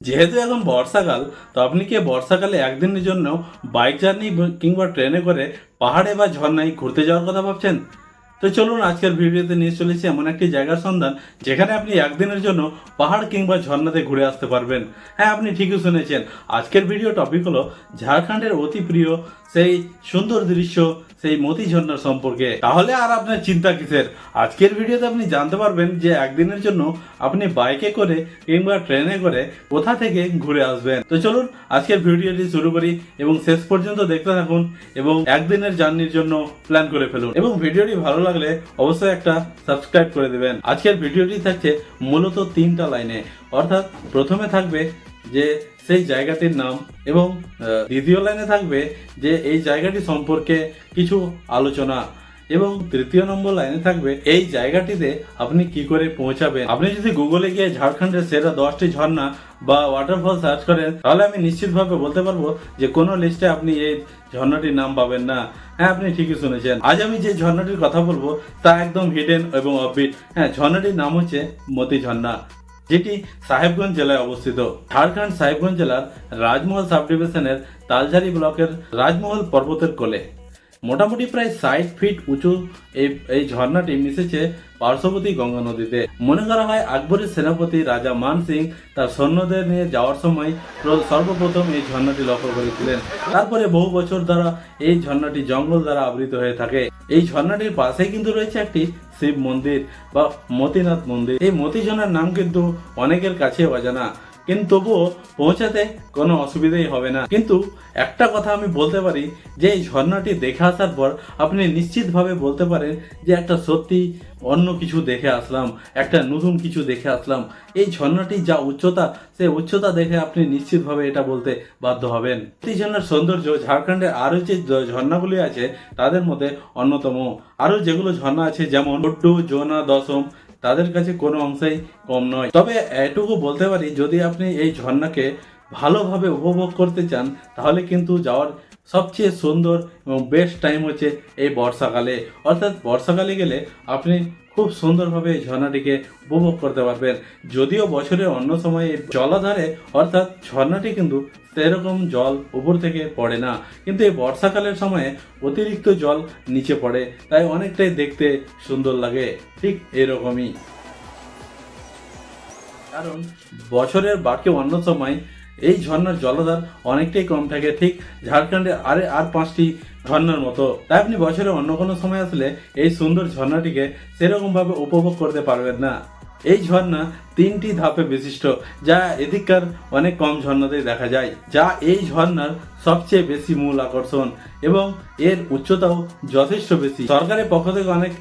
যেহেতু এখন বর্ষাকাল, তো আপনি কি বর্ষাকালে একদিনের জন্য বাইক জার্নি কিংবা ট্রেনে করে পাহাড়ে বা ঝর্ণায় ঘুরতে যাওয়ার কথা ভাবছেন? তো চলুন আজকের ভিডিওতে নিয়ে চলেছি এমন একটি জায়গার সন্ধান, যেখানে আপনি একদিনের জন্য পাহাড় কিংবা ঝর্ণাতে ঘুরে আসতে পারবেন। হ্যাঁ আপনি ঠিকই শুনেছেন, আজকের ভিডিও টপিক হলো ঝাড়খণ্ডের অতি প্রিয় সেই সুন্দর দৃশ্য, সেই মতি ঝর্ণার সম্পর্কে। তাহলে আর আপনার চিন্তা কিসের? আজকের ভিডিওতে আপনি জানতে পারবেন যে একদিনের জন্য আপনি বাইকে করে কিংবা ট্রেনে করে কোথা থেকে ঘুরে আসবেন। তো চলুন আজকের ভিডিওটি শুরু করি এবং শেষ পর্যন্ত দেখতে থাকুন এবং একদিনের জার্নির জন্য প্ল্যান করে ফেলুন। এবং ভিডিওটি ভালো লাগলে অবশ্যই একটা সাবস্ক্রাইব করে দেবেন। আজকের ভিডিওটি থাকছে মূলত তিনটা লাইনে। অর্থাৎ প্রথমে থাকবে যে সেই জায়গাটির নাম এবং দ্বিতীয় লাইনে থাকবে যে এই জায়গাটি সম্পর্কে কিছু আলোচনা। এবং তৃতীয় নম্বর লাইনে থাকবে, এই জায়গাটিতে আপনি কি করে পৌঁছাবেন? আপনি যদি গুগলে গিয়ে ঝাড়খণ্ডের সেরা দশটি ঝর্ণা বা ওয়াটারফল সার্চ করেন, তাহলে আমি নিশ্চিতভাবে বলতে পারব যে কোনো লিস্টে আপনি এই ঝর্ণাটির নাম পাবেন না। হ্যাঁ আপনি ঠিকই শুনেছেন। আজ আমি যে ঝর্ণাটির কথা বলব, তা একদম হিডেন এবং অফবিট হ্যাঁ ঝর্ণাটির নাম হচ্ছে মতি ঝর্ণা, যেটি সাহেবগঞ্জ জেলায় অবস্থিত। ঝাড়খণ্ড সাহেবগঞ্জ জেলার রাজমহল সাব ডিভিশনের তালঝারি ব্লকের রাজমহল পর্বতের কোলে। মোটামুটি প্রায় ষাট ফিট উঁচু এই এই ঝর্ণাটি মিশেছে পার্শ্ববর্তী গঙ্গা নদীতে। মনে করা হয় আকবরের সেনাপতি রাজা মান সিং তার সৈন্যদের নিয়ে যাওয়ার সময় সর্বপ্রথম এই ঝর্ণাটি লক্ষ্য করেছিলেন। তারপরে বহু বছর দ্বারা এই ঝর্ণাটি জঙ্গল দ্বারা আবৃত হয়ে থাকে। এই ঝর্ণাটির পাশেই কিন্তু রয়েছে একটি শিব মন্দির বা মতিনাথ মন্দির। এই মতিঝর্ণার নাম কিন্তু অনেকের কাছে অজানা। কিন্তু তবুও পৌঁছাতে কোনো অসুবিধাই হবে না। কিন্তু একটা কথা আমি বলতে পারি, যে এই ঝর্ণাটি দেখে আসার পর আপনি নিশ্চিতভাবে বলতে পারেন যে একটা সত্যি অন্য কিছু দেখে আসলাম, একটা নতুন কিছু দেখে আসলাম। এই ঝর্ণাটি যা উচ্চতা সেই উচ্চতা দেখে আপনি নিশ্চিতভাবে এটা বলতে বাধ্য হবেন। এই ঝর্ণার সৌন্দর্য, ঝাড়খণ্ডের আরও যে ঝর্ণাগুলি আছে, তাদের মধ্যে অন্যতম। আরও যেগুলো ঝর্ণা আছে, যেমন ডুড্ডু জোনা, দশম তাদের কাছে কোনো অংশেই কম নয়। তবে এটুকু বলতে পারি, যদি আপনি এই ঝর্ণাকে ভালোভাবে উপভোগ করতে চান, তাহলে কিন্তু যাওয়ার সবচেয়ে সুন্দর এবং বেস্ট টাইম হচ্ছে এই বর্ষাকালে। অর্থাৎ বর্ষাকালে গেলে আপনি খুব সুন্দরভাবে এই ঝর্ণাটিকে উপভোগ করতে পারবেন। যদিও বছরের অন্য সময়ে জলাধারে অর্থাৎ ঝর্ণাটি কিন্তু সেরকম জল উপর থেকে পড়ে না। কিন্তু এই বর্ষাকালের সময়ে অতিরিক্ত জল নিচে পড়ে, তাই অনেকটাই দেখতে সুন্দর লাগে। ঠিক এরকমই। কারণ বছরের বাকি অন্য সময় এই ঝর্ণার জলধার অনেকটাই কম থাকে, ঠিক ঝাড়খণ্ডে আরে আর পাঁচটি ঝর্ণার মতো। তাই আপনি বছরের অন্য কোনো সময় আসলে এই সুন্দর ঝর্ণাটিকে সেরকমভাবে উপভোগ করতে পারবেন না। এই ঝর্ণা তিনটি ধাপে বিশিষ্ট, যা এদিককার অনেক কম ঝর্ণাতেই দেখা যায়, যা এই ঝর্ণার সবচেয়ে বেশি মূল আকর্ষণ এবং এর উচ্চতাও যথেষ্ট বেশি। সরকারের পক্ষ থেকে অনেক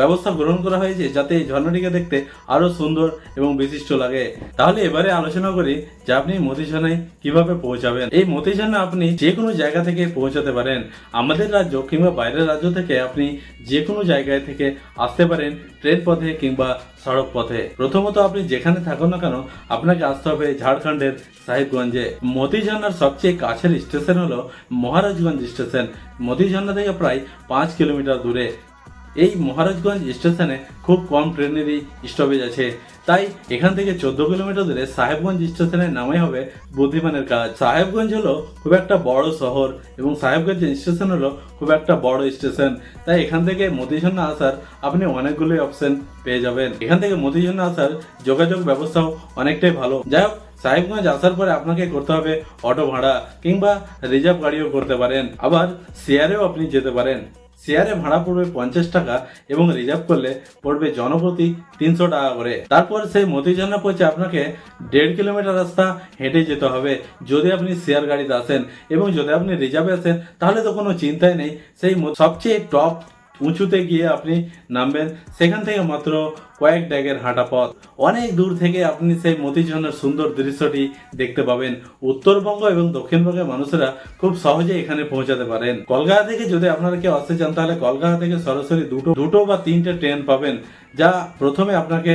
ব্যবস্থা গ্রহণ করা হয়েছে যাতে এই ঝর্ণাটিকে দেখতে আরও সুন্দর এবং বিশিষ্ট লাগে। তাহলে এবারে আলোচনা করি যে আপনি মতিঝর্ণায় কীভাবে পৌঁছাবেন। এই মতিঝর্ণা আপনি যে কোনো জায়গা থেকে পৌঁছাতে পারেন। আমাদের রাজ্য কিংবা বাইরের রাজ্য থেকে আপনি যে কোনো জায়গায় থেকে আসতে পারেন ট্রেন পথে কিংবা সড়ক পথে। প্রথমত আপনি যেখানে থাকুন না কেন, আপনাকে আসতে হবে ঝাড়খণ্ডের সাহেবগঞ্জে। মতিঝর্ণার সবচেয়ে কাছের স্টেশন হলো মহারাজগঞ্জ স্টেশন। মতিঝর্ণা থেকে প্রায় পাঁচ কিলোমিটার দূরে। এই মহারাজগঞ্জ স্টেশনে খুব কম ট্রেনেরই স্টপেজ আছে। তাই এখান থেকে চোদ্দ কিলোমিটার দূরে সাহেবগঞ্জ স্টেশনে নামাই হবে বুদ্ধিমানের কাজ। সাহেবগঞ্জ হলো খুব একটা বড় শহর এবং সাহেবগঞ্জ স্টেশন হলো খুব একটা বড় স্টেশন। তাই এখান থেকে মতিঝর্ণা আসার আপনি অনেকগুলোই অপশন পেয়ে যাবেন। এখান থেকে মতিঝর্ণা আসার যোগাযোগ ব্যবস্থাও অনেকটাই ভালো। যাই হোক, সাহেবগঞ্জ আসার পরে আপনাকে করতে হবে অটো ভাড়া কিংবা রিজার্ভ গাড়িও করতে পারেন। আবার শেয়ারেও আপনি যেতে পারেন। শেয়ারে ভাড়া পড়বে পঞ্চাশ টাকা এবং রিজার্ভ করলে পড়বে জনপ্রতি তিনশো টাকা করে। তারপর সেই মতিঝর্ণা পৌঁছে আপনাকে দেড় কিলোমিটার রাস্তা হেঁটে যেতে হবে। যদি আপনি শেয়ার গাড়িতে আসেন এবং যদি আপনি রিজার্ভে আসেন, তাহলে তো কোনো চিন্তাই নেই। সেই সবচেয়ে টপ উঁচুতে গিয়ে আপনি নামবেন, সেখান থেকে মাত্র কয়েক ড্যাগের হাঁটা পথ। অনেক দূর থেকে আপনি সেই মতিঝর্ণার সুন্দর দৃশ্যটি দেখতে পাবেন। উত্তরবঙ্গ এবং দক্ষিণবঙ্গের মানুষেরা খুব সহজে এখানে পৌঁছাতে পারেন। কলকাতা থেকে যদি আপনারা কেউ আসতে চান, তাহলে কলকাতা থেকে সরাসরি দুটো দুটো বা তিনটে ট্রেন পাবেন। যা প্রথমে আপনাকে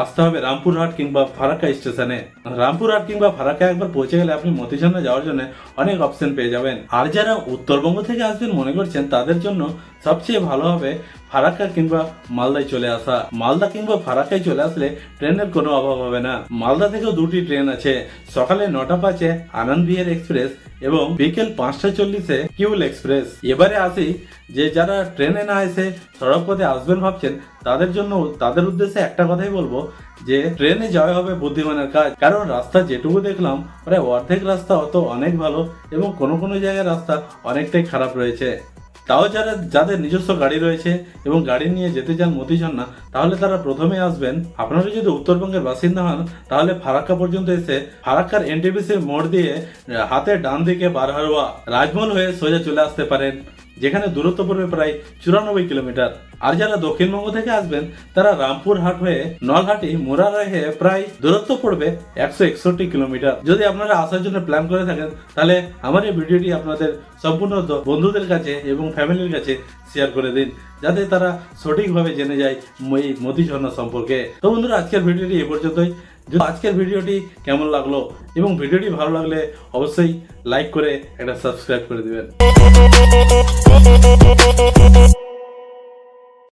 আসতে হবে রামপুরহাট কিংবা ফারাক্কা স্টেশনে। রামপুরহাট কিংবা ফারাক্কা একবার পৌঁছে গেলে আপনি মতিঝর্ণা যাওয়ার জন্য অনেক অপশন পেয়ে যাবেন। আর যারা উত্তরবঙ্গ থেকে আসবেন মনে করছেন, তাদের জন্য সবচেয়ে ভালো হবে ফারাক্কা কিংবা মালদায় চলে আসা। মালদা কিংবা ফারাক্কায় চলে আসলে ট্রেনের কোনো অভাব হবে না। মালদা থেকেও দুটি ট্রেন আছে। সকালে নটা পাঁচে আনন্দ বিহার এক্সপ্রেস এবং বিকেল পাঁচটা চল্লিশে কিউল এক্সপ্রেস। এবারে আসি যে যারা ট্রেনে না এসে সড়ক পথে আসবেন ভাবছেন, তাদের জন্য, তাদের উদ্দেশ্যে একটা কথাই বলব যে ট্রেনে যাওয়া হবে বুদ্ধিমানের কাজ। কারণ রাস্তা যেটুকু দেখলাম, প্রায় অর্ধেক রাস্তা অত অনেক ভালো এবং কোনো কোনো জায়গায় রাস্তা অনেকটাই খারাপ রয়েছে। তাও যারা, যাদের নিজস্ব গাড়ি রয়েছে এবং গাড়ি নিয়ে যেতে চান মতিঝর্ণা তাহলে তারা প্রথমে আসবেন। আপনারা যদি উত্তরবঙ্গের বাসিন্দা হন, তাহলে ফারাক্কা পর্যন্ত এসে ফারাক্কার এনটিপিসি মোড় দিয়ে হাতে ডান দিকে বারহারোয়া রাজমহল হয়ে সোজা চলে আসতে পারেন। যেখানে দূরত্ব পড়বে প্রায় চুরানব্বই কিলোমিটার। আর যারা দক্ষিণবঙ্গ থেকে আসবেন, তারা রামপুর হাট হয়ে নলহাটি মুরারা হয়ে প্রায় দূরত্ব পড়বে একশো একষট্টি কিলোমিটার। যদি আপনারা আসার জন্য প্ল্যান করে থাকেন, তাহলে আমার এই ভিডিওটি আপনাদের সম্পূর্ণ বন্ধুদের কাছে এবং ফ্যামিলির কাছে শেয়ার করে দিন, যাতে তারা সঠিকভাবে জেনে যায় এই এই মতিঝর্ণা সম্পর্কে। তো বন্ধুরা, আজকের ভিডিওটি এ পর্যন্তই। আজকের ভিডিওটি কেমন লাগল এবং ভিডিওটি ভালো লাগলে অবশ্যই লাইক করে একটা সাবস্ক্রাইব করে দেবেন।